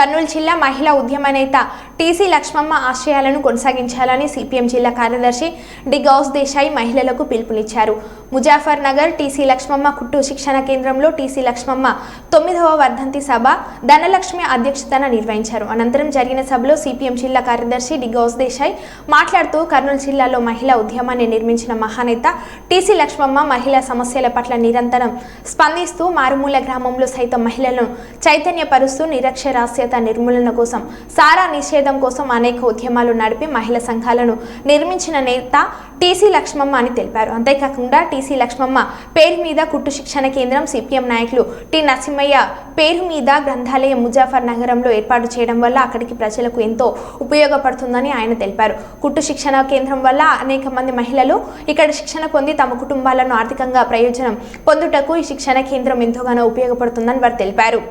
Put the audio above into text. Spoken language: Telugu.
కర్నూలు జిల్లా మహిళా ఉద్యమ నేత టీసీ లక్ష్మమ్మ ఆశయాలను కొనసాగించాలని సిపిఎం జిల్లా కార్యదర్శి డి. గౌస్ దేశాయ్ మహిళలకు పిలుపునిచ్చారు. ముజాఫర్ నగర్ టీసీ లక్ష్మమ్మ కుట్టు శిక్షణ కేంద్రంలో టీసీ లక్ష్మమ్మ తొమ్మిదవ వర్ధంతి సభ ధనలక్ష్మి అధ్యక్షతన నిర్వహించారు. అనంతరం జరిగిన సభలో సిపిఎం జిల్లా కార్యదర్శి డి. గౌస్ దేశాయ్ మాట్లాడుతూ కర్నూలు జిల్లాలో మహిళా ఉద్యమాన్ని నిర్మించిన మహానేత టీసీ లక్ష్మమ్మ మహిళా సమస్యల పట్ల నిరంతరం స్పందిస్తూ మారుమూల గ్రామంలో సైతం మహిళలను చైతన్యపరుస్తూ నిరక్షరాస్యత నిర్మూలన కోసం సారా నిషేధం కోసం అనేక ఉద్యమాలు నడిపి మహిళా సంఘాలను నిర్మించిన నేత టీసీ లక్ష్మమ్మ అని తెలిపారు. అంతేకాకుండా టీసీ లక్ష్మమ్మ పేరు మీద కుట్టు శిక్షణ కేంద్రం సిపిఎం నాయకులు టి నరసింహయ్య పేరు మీద గ్రంథాలయం ముజాఫర్ నగరంలో ఏర్పాటు చేయడం వల్ల అక్కడికి ప్రజలకు ఎంతో ఉపయోగపడుతుందని ఆయన తెలిపారు. కుట్టు శిక్షణ కేంద్రం వల్ల అనేక మంది మహిళలు ఇక్కడ శిక్షణ పొంది తమ కుటుంబాలను ఆర్థికంగా ప్రయోజనం పొందుటకు ఈ శిక్షణ కేంద్రం ఎంతగానో ఉపయోగపడుతుందని వారు తెలిపారు.